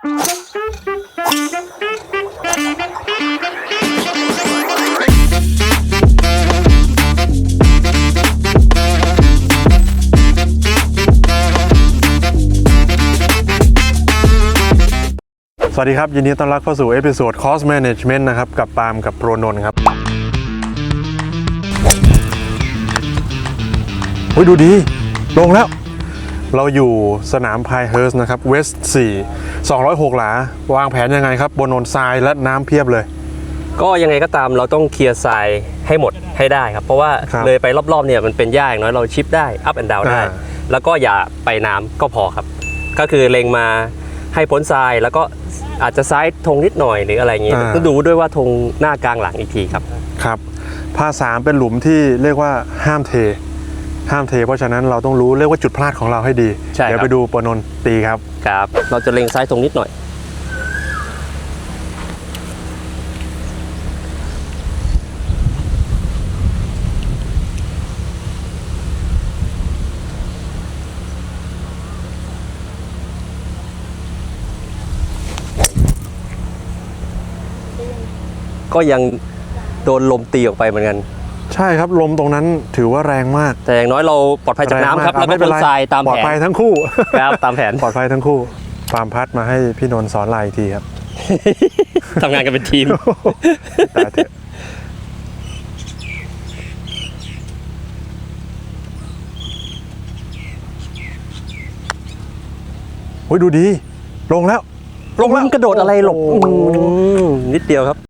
สวัสดีครับ ยินดีต้อนรับเข้าสู่เอพิโซด Cost Management นะครับ กับปาล์มกับโปรนนท์ครับโอ้ยดูดี ลงแล้ว เราอยู่สนามพายเฮิร์สนะครับเวสต์4 206 หลา วางแผนยังไงครับ บนโนนทรายและน้ำเพียบเลย ก็ยังไงก็ตามเราต้องเคลียร์ทรายให้หมดให้ได้ครับ เพราะว่าครับเลยไปรอบๆเนี่ยมันเป็นหญ้าอย่างน้อยเราชิปได้ up and down ได้ อ่า แล้วก็อย่าไปน้ำก็พอครับ ก็คือเล็งมาให้พ้นทรายแล้วก็อาจจะซ้ายธงนิดหน่อยหรืออะไรอย่างงี้อ่าก็ดูด้วยว่าธงหน้ากลางหลังอีกทีครับ ครับพาสามเป็นหลุมที่เรียกว่าห้ามเท ห้ามเท เพราะฉะนั้นเราต้องรู้เรียกว่าจุดพลาดของเราให้ดี ใช่ครับ เดี๋ยวไปดูโปรนนท์ตีครับ ครับ เราจะเล็งซ้ายธงนิดหน่อย ก็ยังโดนลมตีออกไปเหมือนกัน ใช่ครับลมตรงนั้นถือว่าแรงมากแต่อย่างน้อยเราปลอดภัยจากน้ำครับแงแล้วมก็ไม่เป็พ้นนไรทรายตามปลอแผดภัยนทั้งคู่ครับตามแผนปลอดภัยทั้งคู่ฟาร์มพัดมาให้พี่นนท์สอนลายอีกทีครับ ทำงานกันเป็นทีม ตายเถอะโอ้ยดูดี ลงแล้ว ลงแล้ว มันกระโดดอะไรหลบโอ้โหอืมนิดเดียวครับ